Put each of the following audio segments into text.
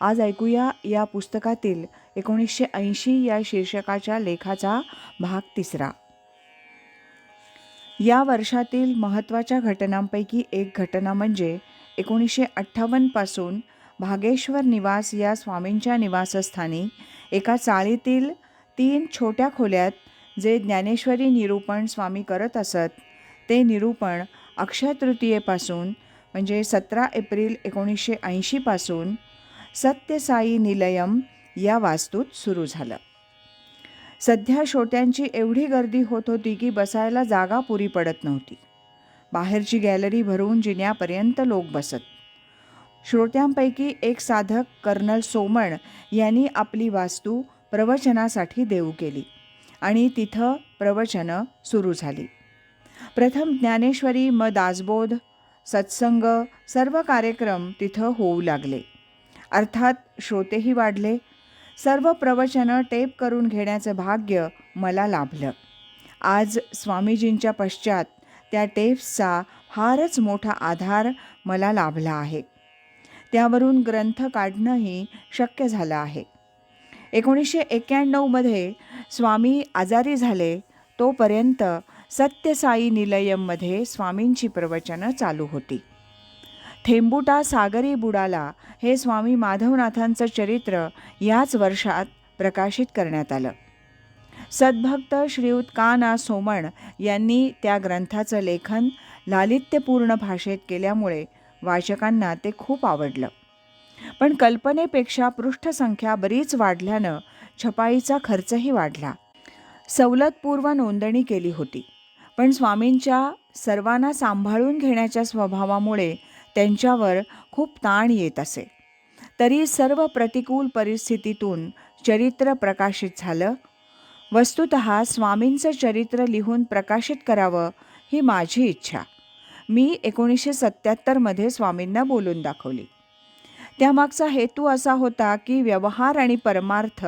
आज ऐकूया या पुस्तकातील एकोणीसशे ऐंशी या शीर्षकाच्या लेखाचा भाग तिसरा. या वर्षातील महत्त्वाच्या घटनांपैकी एक घटना म्हणजे एकोणीसशे अठ्ठावन्नपासून भागेश्वर निवास या स्वामींच्या निवासस्थानी एका चाळीतील तीन छोट्या खोल्यात जे ज्ञानेश्वरी निरूपण स्वामी करत असत ते निरूपण अक्षय तृतीयेपासून म्हणजे सतरा एप्रिल एकोणीसशे ऐंशीपासून सत्यसाई निलयम या वास्तूत सुरू झालं. सध्या श्रोत्यांची एवढी गर्दी होत होती की बसायला जागा पुरी पडत नव्हती. बाहेरची गॅलरी भरून जिन्यापर्यंत लोक बसत. श्रोत्यांपैकी एक साधक कर्नल सोमण यांनी आपली वास्तू प्रवचनासाठी देऊ केली आणि तिथं प्रवचनं सुरू झाली. प्रथम ज्ञानेश्वरी म दासबोध सत्संग सर्व कार्यक्रम तिथं होऊ लागले. अर्थात श्रोतेही वाढले. सर्व प्रवचनं टेप करून घेण्याचं भाग्य मला लाभलं. आज स्वामीजींच्या पश्चात त्या टेप्सचा फारच मोठा आधार मला लाभला आहे. त्यावरून ग्रंथ काढणंही शक्य झालं आहे. एकोणीसशे एक्क्याण्णवमध्ये स्वामी आजारी झाले तोपर्यंत सत्यसाई निलयममध्ये स्वामींची प्रवचनं चालू होती. थेंबुटा सागरी बुडाला हे स्वामी माधवनाथांचं चरित्र याच वर्षात प्रकाशित करण्यात आलं. सद्भक्त श्रीयुत काना सोमण यांनी त्या ग्रंथाचं लेखन लालित्यपूर्ण भाषेत केल्यामुळे वाचकांना ते खूप आवडलं. पण कल्पनेपेक्षा पृष्ठसंख्या बरीच वाढल्यानं छपाईचा खर्चही वाढला. सवलतपूर्व नोंदणी केली होती. पण स्वामींच्या सर्वांना सांभाळून घेण्याच्या स्वभावामुळे त्यांच्यावर खूप ताण येत असे. तरी सर्व प्रतिकूल परिस्थितीतून चरित्र प्रकाशित झालं. वस्तुत स्वामींचं चरित्र लिहून प्रकाशित करावं ही माझी इच्छा. मी एकोणीसशे सत्त्याहत्तरमध्ये स्वामींना बोलून दाखवली. त्यामागचा हेतू असा होता की व्यवहार आणि परमार्थ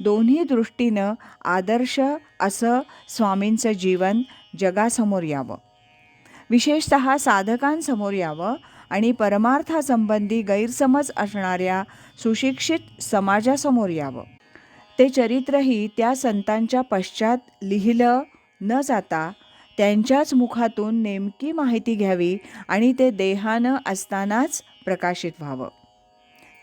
दोन्ही दृष्टीनं आदर्श असं स्वामींचं जीवन जगासमोर यावं. विशेषत साधकांसमोर यावं आणि परमार्थासंबंधी गैरसमज असणाऱ्या सुशिक्षित समाजासमोर यावं. ते चरित्रही त्या संतांच्या पश्चात लिहिलं न जाता त्यांच्याच मुखातून नेमकी माहिती घ्यावी आणि ते देहानं असतानाच प्रकाशित व्हावं.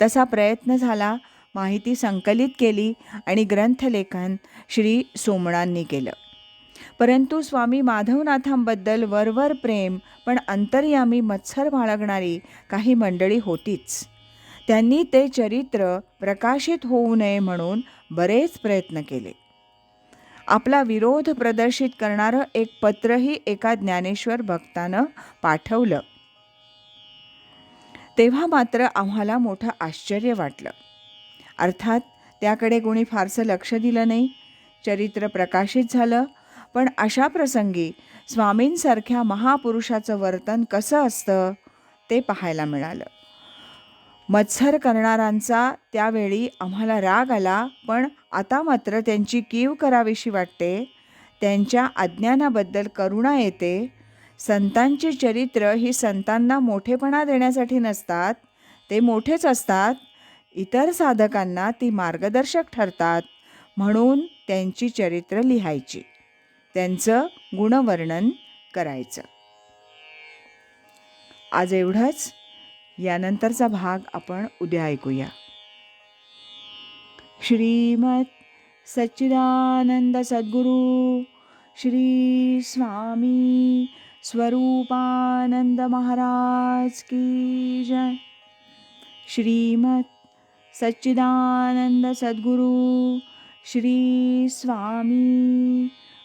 तसा प्रयत्न झाला माहिती संकलित केली आणि ग्रंथलेखन श्री सोमणांनी केलं. परंतु स्वामी माधवनाथांबद्दल वरवर प्रेम पण अंतर्यामी मत्सर बाळगणारी काही मंडळी होतीच. त्यांनी ते चरित्र प्रकाशित होऊ नये म्हणून बरेच प्रयत्न केले. आपला विरोध प्रदर्शित करणारं एक पत्रही एका ज्ञानेश्वर भक्तानं पाठवलं. तेव्हा मात्र आम्हाला मोठं आश्चर्य वाटलं. अर्थात त्याकडे कोणी फारसं लक्ष दिलं नाही. चरित्र प्रकाशित झालं पण अशा प्रसंगी स्वामींसारख्या महापुरुषाचं वर्तन कसं असतं ते पाहायला मिळालं. मत्सर करणारांचा त्यावेळी आम्हाला राग आला पण आता मात्र त्यांची कीव करावीशी वाटते त्यांच्या अज्ञानाबद्दल करुणा येते. संतांची चरित्र ही संतांना मोठेपणा देण्यासाठी नसतात ते मोठेच असतात. इतर साधकांना ती मार्गदर्शक ठरतात म्हणून त्यांची चरित्र लिहायची. त्यांचं गुणवर्णन करायचं. आज एवढंच. यानंतरचा भाग आपण उद्या ऐकूया. श्रीमत सच्चिदानंद सद्गुरू श्री स्वामी स्वरूपानंद महाराज की जय. श्रीमत सच्चिदानंद सद्गुरू श्री स्वामी